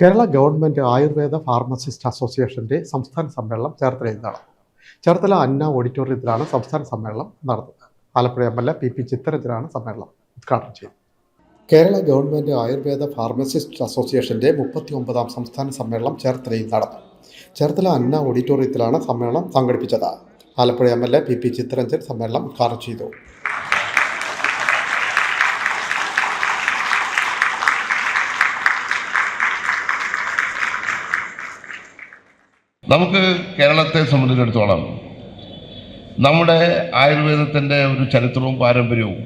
Kerala government Ayurveda pharmacist അസോസിയേഷന്റെ സംസ്ഥാന സമ്മേളനം ചേർത്തലയിൽ നടന്നു ചേർത്തല അന്ന ഓഡിറ്റോറിയത്തിലാണ് സംസ്ഥാന സമ്മേളനം നടന്നത്. Alappuzha M L A P P ചിത്തരഞ്ജനാണ് സമ്മേളനം ഉദ്ഘാടനം ചെയ്തത്. കേരള ഗവൺമെന്റ് ആയുർവേദ ഫാർമസിസ്റ്റ് അസോസിയേഷന്റെ മുപ്പത്തി ഒമ്പതാം സംസ്ഥാന സമ്മേളനം ചേർത്തലയിൽ നടന്നു. ചേർത്തല അന്ന ഓഡിറ്റോറിയത്തിലാണ് സമ്മേളനം സംഘടിപ്പിച്ചത്. Alappuzha M L A P P Chittaranjan സമ്മേളനം ഉദ്ഘാടനം ചെയ്തു. നമുക്ക് കേരളത്തെ സംബന്ധിച്ചിടത്തോളം നമ്മുടെ ആയുർവേദത്തിന്റെ ഒരു ചരിത്രവും പാരമ്പര്യവും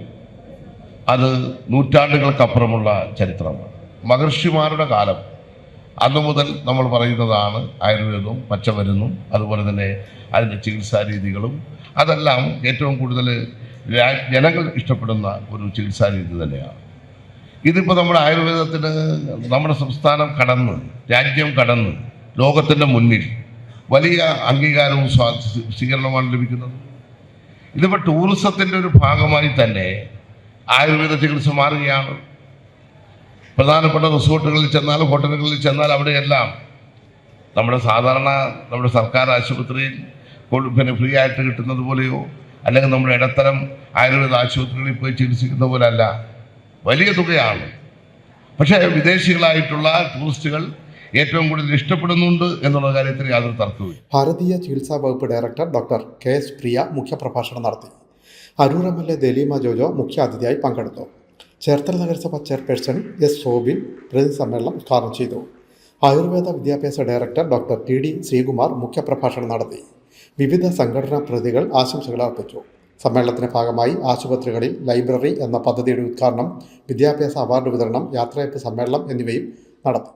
അത് നൂറ്റാണ്ടുകൾക്കപ്പുറമുള്ള ചരിത്രമാണ്. മഹർഷിമാരുടെ കാലം അന്നു മുതൽ നമ്മൾ പറയുന്നതാണ് ആയുർവേദവും പച്ചമരുന്നും അതുപോലെ തന്നെ അതിന്റെ ചികിത്സാരീതികളും അതെല്ലാം ഏറ്റവും കൂടുതൽ ജനങ്ങൾ ഇഷ്ടപ്പെടുന്ന ഒരു ചികിത്സാരീതി തന്നെയാണ്. ഇതിപ്പോൾ നമ്മുടെ ആയുർവേദത്തിന് നമ്മുടെ സംസ്ഥാനം കടന്ന് രാജ്യം കടന്ന് ലോകത്തിന്റെ മുന്നിൽ വലിയ അംഗീകാരവും സ്വാ- സ്വീകരണമാണ് ലഭിക്കുന്നത്. ഇതിപ്പോൾ ടൂറിസത്തിന്റെ ഒരു ഭാഗമായി തന്നെ ആയുർവേദ ചികിത്സ മാറുകയാണ്. പ്രധാനപ്പെട്ട റിസോർട്ടുകളിൽ ചെന്നാൽ ഹോട്ടലുകളിൽ ചെന്നാൽ അവിടെയെല്ലാം നമ്മുടെ സാധാരണ നമ്മുടെ സർക്കാർ ആശുപത്രിയിൽ പിന്നെ ഫ്രീ ആയിട്ട് കിട്ടുന്നത് പോലെയോ അല്ലെങ്കിൽ നമ്മുടെ ഇടത്തരം ആയുർവേദ ആശുപത്രികളിൽ പോയി ചികിത്സിക്കുന്ന പോലെ അല്ല വലിയ തുകയാണ്. പക്ഷേ വിദേശികളായിട്ടുള്ള ടൂറിസ്റ്റുകൾ ഏറ്റവും കൂടുതൽ ഇഷ്ടപ്പെടുന്നുണ്ട് എന്നുള്ള കാര്യത്തിൽ യാതൊരു തർക്കവും ഭാരതീയ ചികിത്സാ വകുപ്പ് director doctor K S Priya മുഖ്യപ്രഭാഷണം നടത്തി. Aroor M L A Daleema Jojo മുഖ്യാതിഥിയായി പങ്കെടുത്തു. ചേർത്തല നഗരസഭ ചെയർപേഴ്സൺ എസ് ശോഭിൻ പ്രതിനിധി സമ്മേളനം ഉദ്ഘാടനം ചെയ്തു. ആയുർവേദ വിദ്യാഭ്യാസ director doctor T D Sreekumar മുഖ്യപ്രഭാഷണം നടത്തി. വിവിധ സംഘടനാ പ്രതികൾ ആശംസകൾ അർപ്പിച്ചു. സമ്മേളനത്തിന്റെ ഭാഗമായി ആശുപത്രികളിൽ ലൈബ്രറി എന്ന പദ്ധതിയുടെ ഉദ്ഘാടനം വിദ്യാഭ്യാസ അവാർഡ് വിതരണം യാത്രയപ്പ് സമ്മേളനം എന്നിവയും നടത്തി.